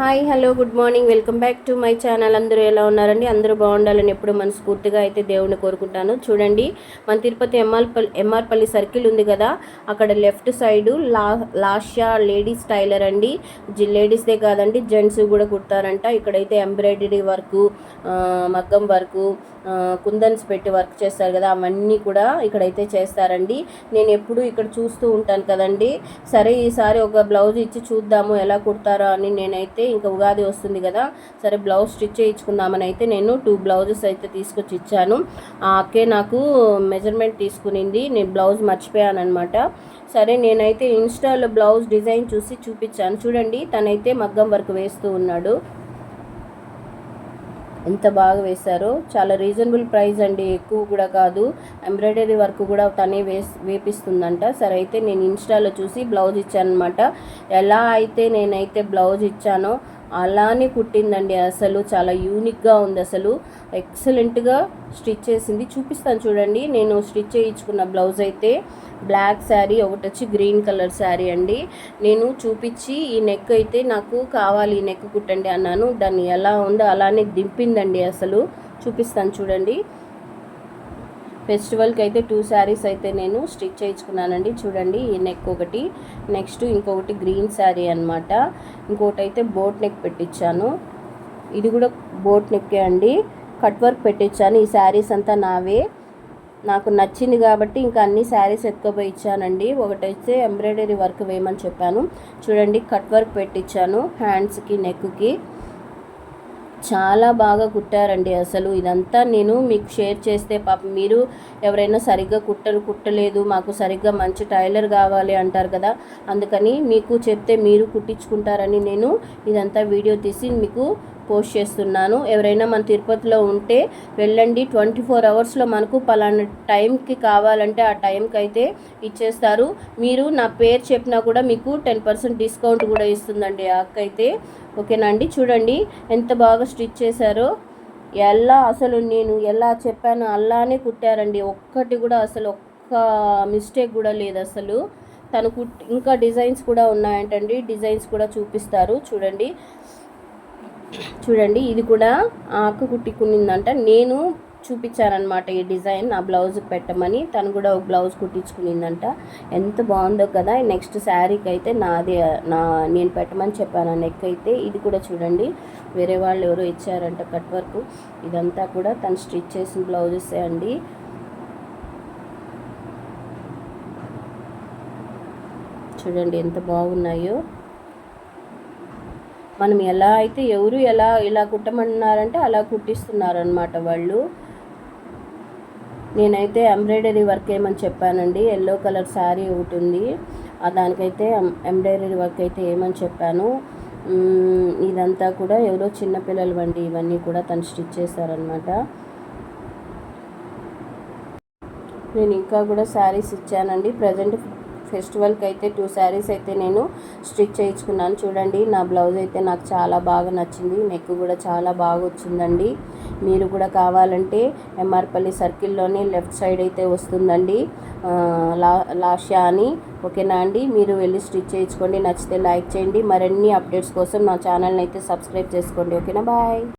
Hi hello good morning. Welcome back to my channel. అందరూ ఎలా ఉన్నారండి? అందరూ బాగుండాలని ఎప్పుడు మనస్ఫూర్తిగా అయితే దేవుడిని కోరుకుంటాను. చూడండి మన తిరుపతి ఎంఆర్పల్లి ఎంఆర్పల్లి సర్కిల్ ఉంది కదా? అక్కడ లెఫ్ట్ సైడు లా లాషా లేడీస్ టైలర్ అండి. లేడీస్దే కాదండి జెంట్స్ కూడా కుడతారంట. ఇక్కడైతే ఎంబ్రాయిడరీ వర్క్ మగ్గం వర్క్ కుందన్స్ పెట్టి వర్క్ చేస్తారు కదా? అవన్నీ కూడా ఇక్కడైతే చేస్తారండి. నేను ఎప్పుడు ఇక్కడ చూస్తూ ఉంటాను కదండి. సరే ఈసారి ఒక బ్లౌజ్ ఇచ్చి చూద్దాము ఎలా కుడతారో అని నేనైతే ఇంకా ఉగాది వస్తుంది కదా సరే బ్లౌజ్ స్టిచ్ చేయించుకుందామని అయితే నేను టూ బ్లౌజెస్ అయితే తీసుకొచ్చి ఇచ్చాను. ఆ అక్కే నాకు మెజర్మెంట్ తీసుకునింది నేను బ్లౌజ్ మర్చిపోయాను అనమాట సరే నేనైతే ఇన్స్టాలో బ్లౌజ్ డిజైన్ చూసి చూపించాను. చూడండి తనైతే మగ్గం వర్క్ వేస్తూ ఉన్నాడు. ఎంత బాగా వేశారో చాలా రీజనబుల్ ప్రైస్ అండి ఎక్కువ కూడా కాదు. ఎంబ్రాయిడరీ వర్క్ కూడా తనే వేస్ వేపిస్తుందంట. సరే అయితే నేను ఇన్స్టాలో చూసి బ్లౌజ్ ఇచ్చాను అనమాట ఎలా అయితే నేనైతే బ్లౌజ్ ఇచ్చానో అలానే కుట్టిందండి. అసలు చాలా యూనిక్గా ఉంది. అసలు ఎక్సలెంట్గా స్టిచ్ చేసింది. చూపిస్తాను చూడండి. నేను స్టిచ్ చేయించుకున్న బ్లౌజ్ అయితే బ్లాక్ శారీ ఒకటి వచ్చి గ్రీన్ కలర్ శారీ అండి. నేను చూపించి ఈ నెక్ అయితే నాకు కావాలి ఈ నెక్ కుట్టండి అన్నాను. దాన్ని ఎలా ఉందో అలానే దింపిందండి అసలు. చూపిస్తాను చూడండి. ఫెస్టివల్కి అయితే టూ శారీస్ అయితే నేను స్టిచ్ చేయించుకున్నానండి. చూడండి ఈ నెక్ ఒకటి నెక్స్ట్ ఇంకొకటి గ్రీన్ శారీ అనమాట ఇంకొకటి అయితే బోట్ నెక్ పెట్టించాను ఇది కూడా బోట్ నెక్కే అండి. కట్ వర్క్ పెట్టించాను ఈ శారీస్ అంతా నావే. నాకు నచ్చింది కాబట్టి ఇంకా అన్ని శారీస్ ఎత్తుకుపోయి ఇచ్చానండి. ఒకటైతే ఎంబ్రాయిడరీ వర్క్ వేయమని చెప్పాను. చూడండి కట్ వర్క్ పెట్టించాను హ్యాండ్స్కి నెక్కి. చాలా బాగా కుట్టారండి అసలు. ఇదంతా నేను మీకు షేర్ చేస్తే పాప మీరు ఎవరైనా సరిగ్గా కుట్టరు కుట్టలేదు మాకు సరిగ్గా మంచి టైలర్ కావాలి అంటారు కదా. అందుకని మీకు చెప్తే మీరు కుట్టించుకుంటారని నేను ఇదంతా వీడియో తీసి మీకు పోస్ట్ చేస్తున్నాను. ఎవరైనా మన తిరుపతిలో ఉంటే వెళ్ళండి. ట్వంటీ ఫోర్ అవర్స్లో మనకు పలానా టైంకి కావాలంటే ఆ టైంకి అయితే ఇచ్చేస్తారు. మీరు నా పేరు చెప్పినా కూడా మీకు టెన్ పర్సెంట్ డిస్కౌంట్ కూడా ఇస్తుందండి ఆ అక్క అయితే ఓకేనా అండి? చూడండి ఎంత బాగా స్టిచ్ చేశారో. ఎలా అసలు నేను ఎలా చెప్పాను అలానే కుట్టారండి. ఒక్కటి కూడా అసలు ఒక్క మిస్టేక్ కూడా లేదు అసలు. తను కుట్ ఇంకా డిజైన్స్ కూడా ఉన్నాయంటండి. డిజైన్స్ కూడా చూపిస్తారు. చూడండి. చూడండి ఇది కూడా ఆకు కుట్టికునిందంట నేను చూపించారనమాట ఈ డిజైన్. నా బ్లౌజ్కి పెట్టమని తను కూడా ఒక బ్లౌజ్ కుట్టించుకునిందంట. ఎంత బాగుందో కదా నెక్స్ట్ శారీకి అయితే నాది నా నేను పెట్టమని చెప్పాను నెక్ అయితే. ఇది కూడా చూడండి వేరే వాళ్ళు ఎవరో ఇచ్చారంట కట్ వర్క్. ఇదంతా కూడా తను స్టిచ్ చేసిన బ్లౌజెస్ అండి. చూడండి ఎంత బాగున్నాయో. మనం ఎలా అయితే ఎవరు ఎలా ఇలా కుట్టమన్నారంటే అలా కుట్టిస్తున్నారనమాట వాళ్ళు. నేనైతే ఎంబ్రాయిడరీ వర్క్ ఏమని చెప్పానండి ఎల్లో కలర్ శారీ ఒకటి ఉంది. దానికైతే ఎంబ్రాయిడరీ వర్క్ అయితే ఏమని చెప్పాను. ఇదంతా కూడా ఎవరో చిన్నపిల్లలు వండి ఇవన్నీ కూడా తను స్టిచ్ చేశారనమాట నేను ఇంకా కూడా శారీస్ ఇచ్చానండి. ప్రజెంట్ ఫెస్టివల్కి అయితే టూ శారీస్ అయితే నేను స్టిచ్ చేయించుకున్నాను. చూడండి నా బ్లౌజ్ అయితే నాకు చాలా బాగా నచ్చింది. నెక్ కూడా చాలా బాగా వచ్చిందండి. మీరు కూడా కావాలంటే ఎంఆర్పల్లి సర్కిల్లోనే లెఫ్ట్ సైడ్ అయితే వస్తుందండి. లా లాషా అని. ఓకేనా అండి? మీరు వెళ్ళి స్టిచ్ చేయించుకోండి. నచ్చితే లైక్ చేయండి. మరిన్ని అప్డేట్స్ కోసం నా ఛానల్ని అయితే సబ్స్క్రైబ్ చేసుకోండి. ఓకేనా? బాయ్.